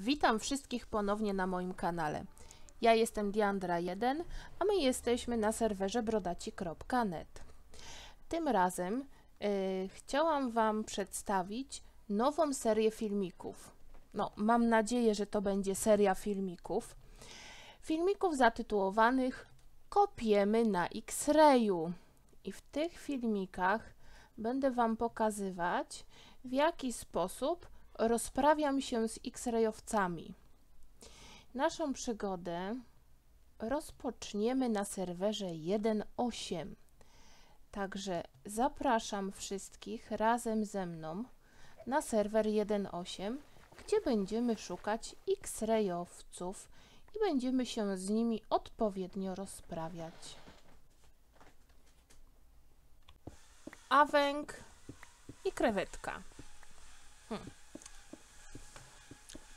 Witam wszystkich ponownie na moim kanale. Ja jestem Diandra1, a my jesteśmy na serwerze brodaci.net. Tym razem y, chciałam Wam przedstawić nową serię filmików. No, mam nadzieję, że to będzie seria filmików. Filmików zatytułowanych Kopiemy na X-Rayu. I w tych filmikach będę Wam pokazywać, w jaki sposób rozprawiam się z X-rayowcami. Naszą przygodę rozpoczniemy na serwerze 1.8. Także zapraszam wszystkich razem ze mną na serwer 1.8, gdzie będziemy szukać X-rayowców i będziemy się z nimi odpowiednio rozprawiać. Awęk i krewetka. Hmm.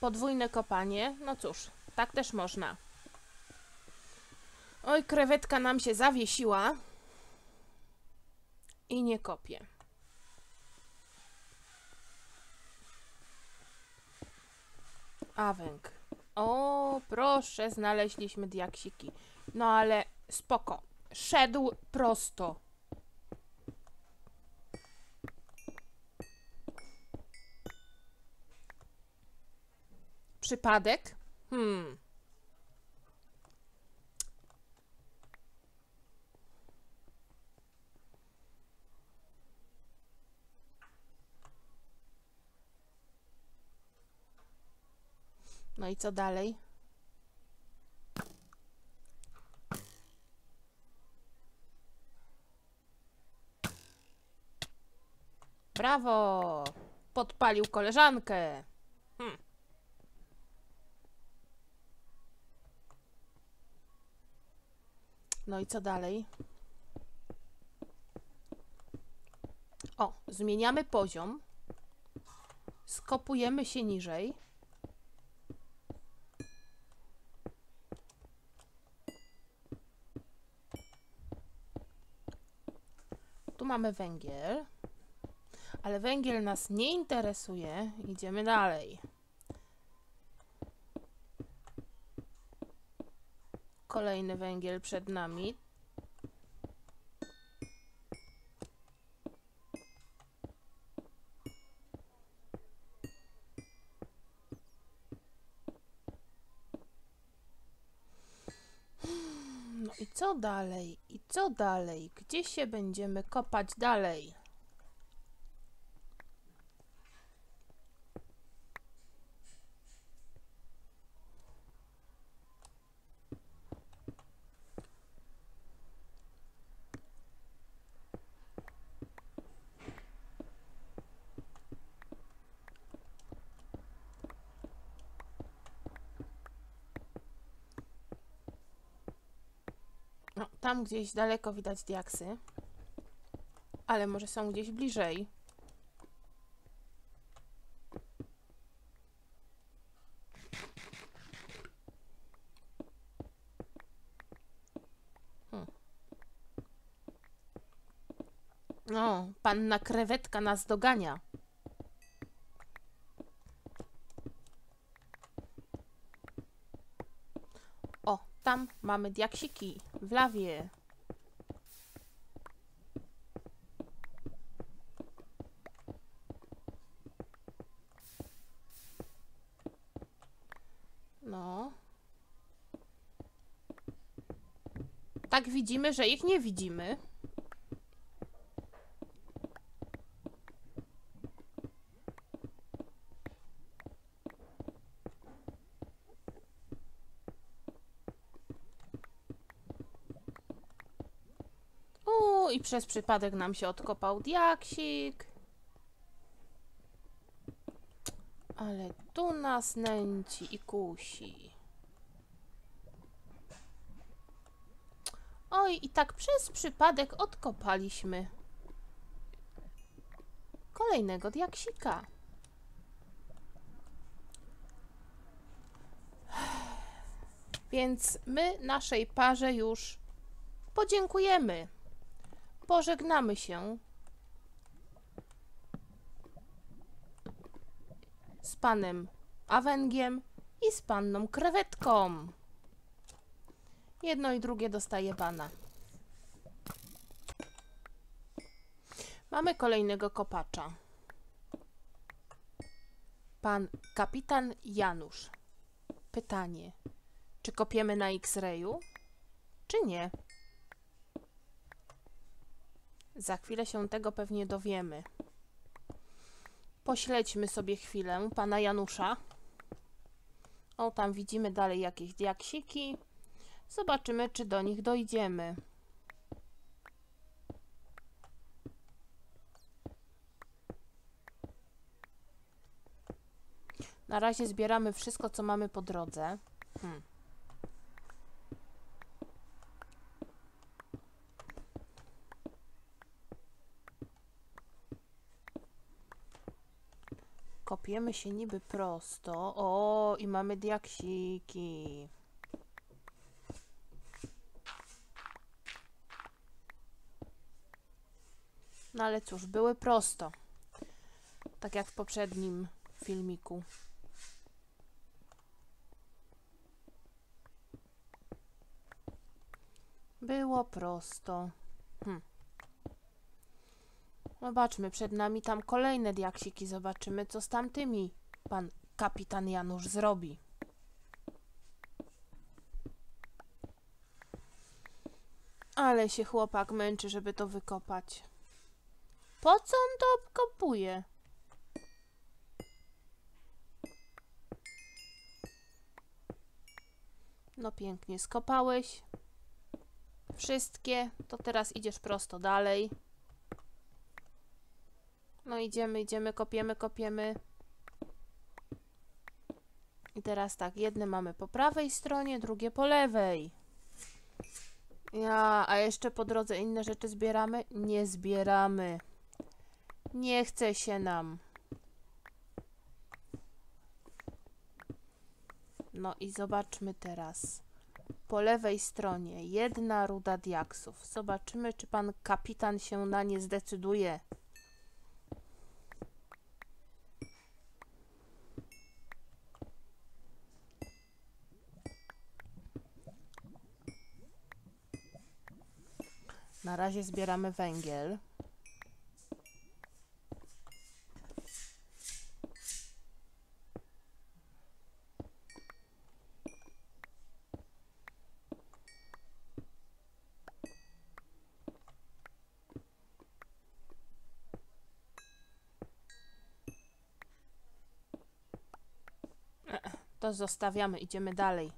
Podwójne kopanie, no cóż, tak też można. Oj, krewetka nam się zawiesiła i nie kopie. Awęk. O, proszę, znaleźliśmy diaksiki. No ale spoko. Szedł prosto. Przypadek? Hmm. No i co dalej? Brawo! Podpalił koleżankę. No i co dalej? O, zmieniamy poziom. Skopujemy się niżej. Tu mamy węgiel. Ale węgiel nas nie interesuje. Idziemy dalej. Kolejny węgiel przed nami. No i co dalej? I co dalej? Gdzie się będziemy kopać dalej? No, tam gdzieś daleko widać diaksy. Ale może są gdzieś bliżej. Hmm. O, panna krewetka nas dogania. O, tam mamy diaksiki w lawie. No. Tak widzimy, że ich nie widzimy. I przez przypadek nam się odkopał diaksik. Ale tu nas nęci i kusi. Oj, i tak przez przypadek odkopaliśmy kolejnego diaksika. Więc my naszej parze już podziękujemy. Pożegnamy się z panem Awęgiem i z panną krewetką. Jedno i drugie dostaje bana. Mamy kolejnego kopacza. Pan kapitan Janusz. Pytanie. Czy kopiemy na X-rayu? Czy nie? Za chwilę się tego pewnie dowiemy. Pośledźmy sobie chwilę pana Janusza. O, tam widzimy dalej jakieś diaksiki. Zobaczymy, czy do nich dojdziemy. Na razie zbieramy wszystko, co mamy po drodze. Hmm. Kopiemy się niby prosto. O, i mamy diaksiki. No ale cóż, były prosto. Tak jak w poprzednim filmiku. Było prosto. Zobaczmy, przed nami tam kolejne diaksiki. Zobaczymy, co z tamtymi pan kapitan Janusz zrobi. Ale się chłopak męczy, żeby to wykopać. Po co on to obkopuje? No pięknie, skopałeś wszystkie, to teraz idziesz prosto dalej. No idziemy, idziemy, kopiemy, kopiemy. I teraz tak, jedne mamy po prawej stronie, drugie po lewej. Ja, a jeszcze po drodze inne rzeczy zbieramy? Nie zbieramy. Nie chce się nam. No i zobaczmy teraz. Po lewej stronie jedna ruda diaksów. Zobaczymy, czy pan kapitan się na nie zdecyduje. Na razie zbieramy węgiel. To zostawiamy, idziemy dalej.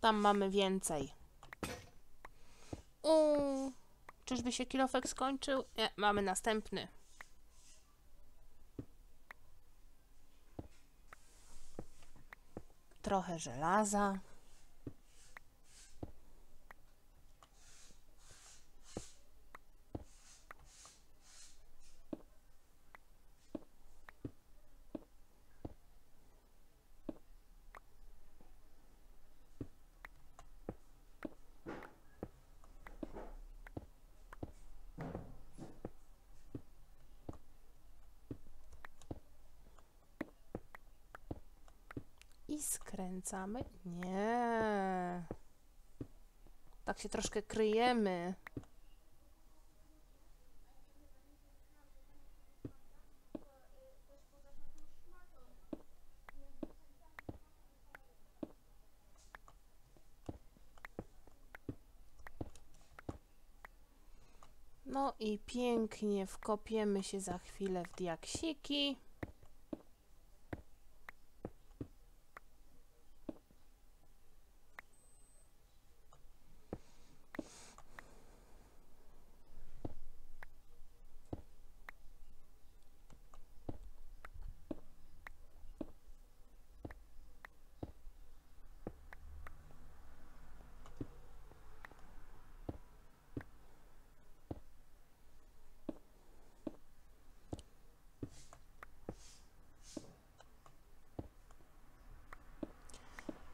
Tam mamy więcej. Czyżby się kilofek skończył? Nie, mamy następny. Trochę żelaza. I skręcamy. Nie. Tak się troszkę kryjemy. No i pięknie wkopiemy się za chwilę w diaksiki.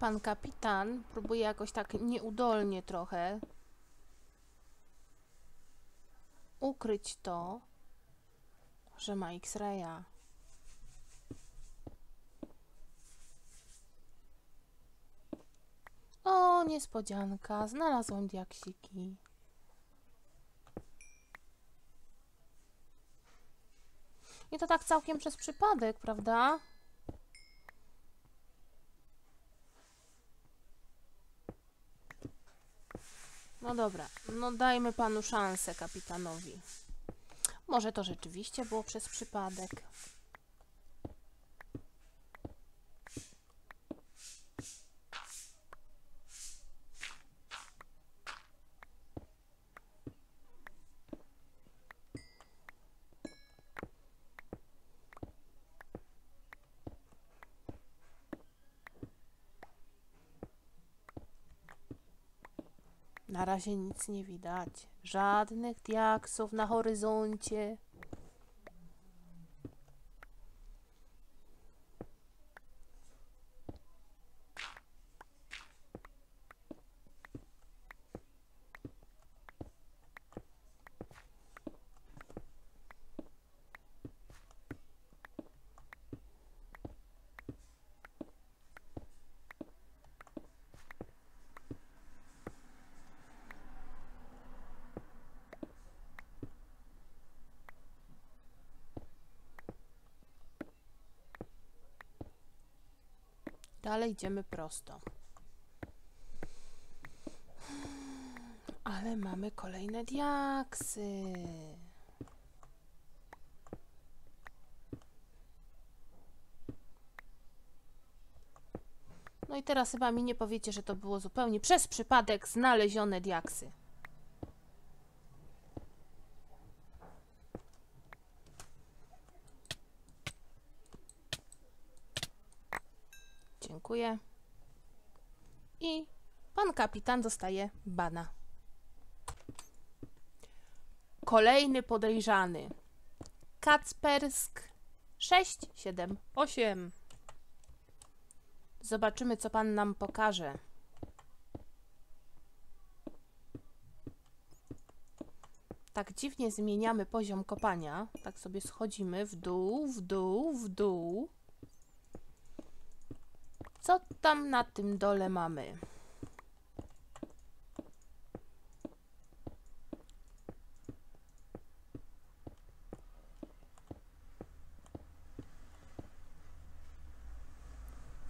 Pan kapitan próbuje jakoś tak nieudolnie trochę ukryć to, że ma X-raya. O, niespodzianka, znalazłam diaksiki. I to tak całkiem przez przypadek, prawda? No dobra, no dajmy panu szansę, kapitanowi. Może to rzeczywiście było przez przypadek. Na razie nic nie widać. Żadnych diaksów na horyzoncie. Dalej idziemy prosto. Ale mamy kolejne diaksy. No i teraz chyba mi nie powiecie, że to było zupełnie przez przypadek znalezione diaksy. Dziękuję. I pan kapitan dostaje bana. Kolejny podejrzany. Kacpersk 678. Zobaczymy, co pan nam pokaże. Tak dziwnie zmieniamy poziom kopania. Tak sobie schodzimy w dół, w dół, w dół. Co tam na tym dole mamy?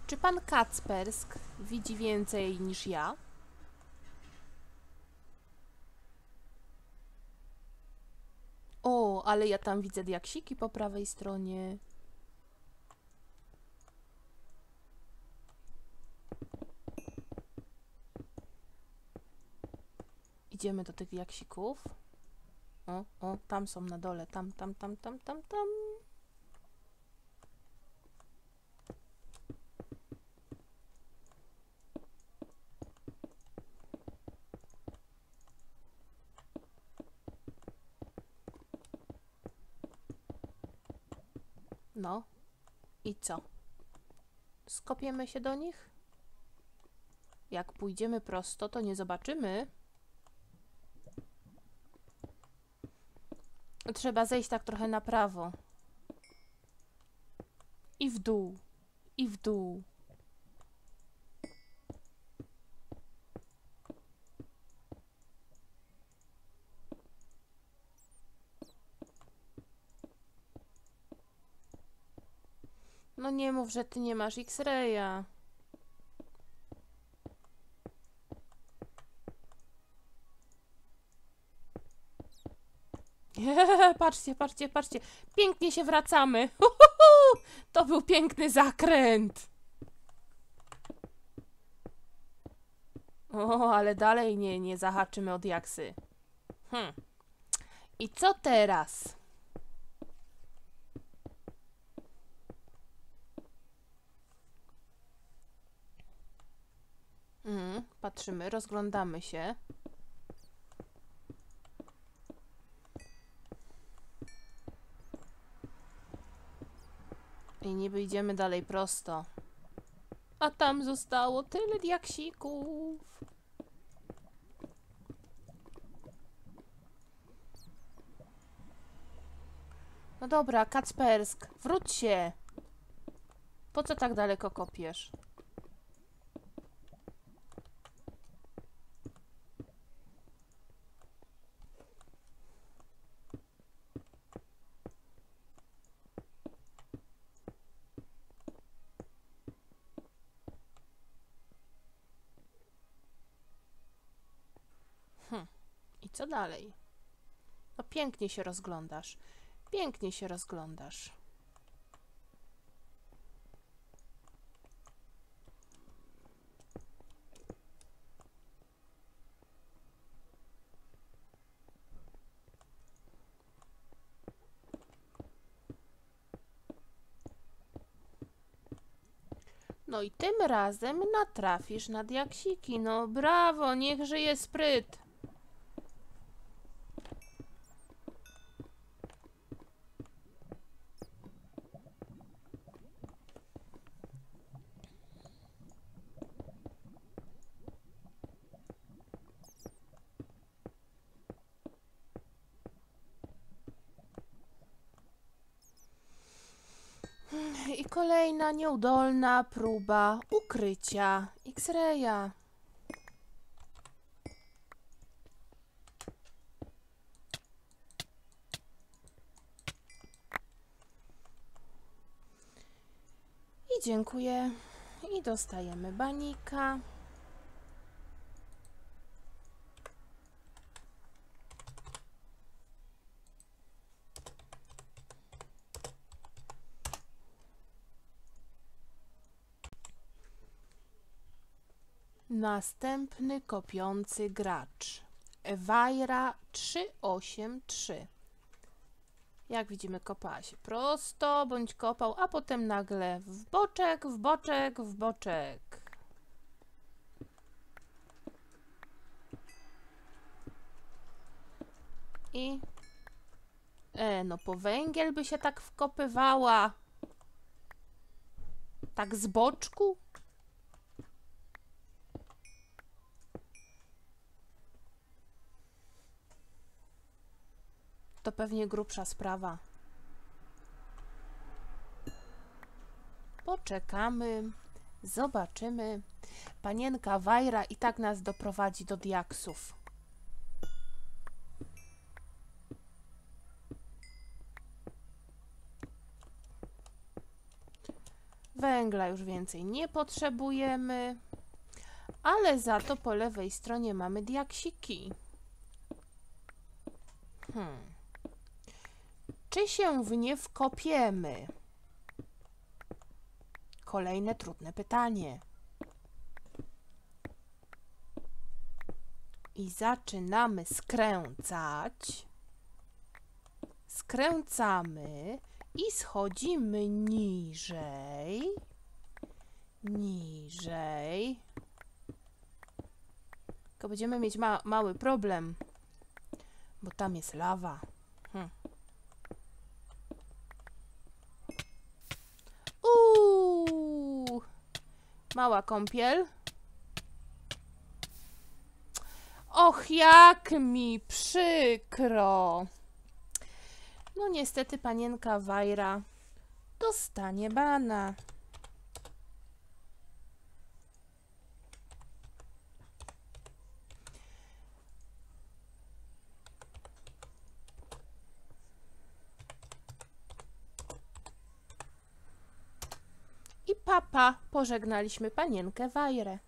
Czy pan Kacpersk widzi więcej niż ja? O, ale ja tam widzę diaksiki po prawej stronie. Idziemy do tych diaksików. O, o, tam są na dole, tam, tam, tam, tam, tam, tam. No. I co? Skopiemy się do nich? Jak pójdziemy prosto, to nie zobaczymy. Trzeba zejść tak trochę na prawo. I w dół. I w dół. No nie mów, że ty nie masz X-raya. Patrzcie, patrzcie, patrzcie. Pięknie się wracamy. Uhuhu! To był piękny zakręt. O, ale dalej nie, nie zahaczymy od jaksy. Hm. I co teraz? Mm, patrzymy, rozglądamy się. I niby idziemy dalej prosto. A tam zostało tyle diaksików. No dobra, Kacpersk, wróć się. Po co tak daleko kopiesz? co dalej? No pięknie się rozglądasz. Pięknie się rozglądasz. No i tym razem natrafisz na diaksiki. No brawo, niech żyje spryt. I kolejna nieudolna próba ukrycia X-raya. I dziękuję. I dostajemy banika. Kopiący gracz. Wajra 383. Jak widzimy, kopała się prosto, bądź kopał, a potem nagle w boczek, w boczek, w boczek. I... E, no po węgiel by się tak wkopywała. Tak z boczku? To pewnie grubsza sprawa. Poczekamy, zobaczymy. Panienka Wajra i tak nas doprowadzi do diaksów. Węgla już więcej nie potrzebujemy, ale za to po lewej stronie mamy diaksiki. Hmm. Czy się w nie wkopiemy? Kolejne trudne pytanie. I zaczynamy skręcać. Skręcamy i schodzimy niżej. Niżej. Tylko będziemy mieć ma mały problem, bo tam jest lawa. Hm. Uuu, mała kąpiel. Och, jak mi przykro. No niestety panienka Wajra dostanie bana. I papa pożegnaliśmy panienkę Wajrę.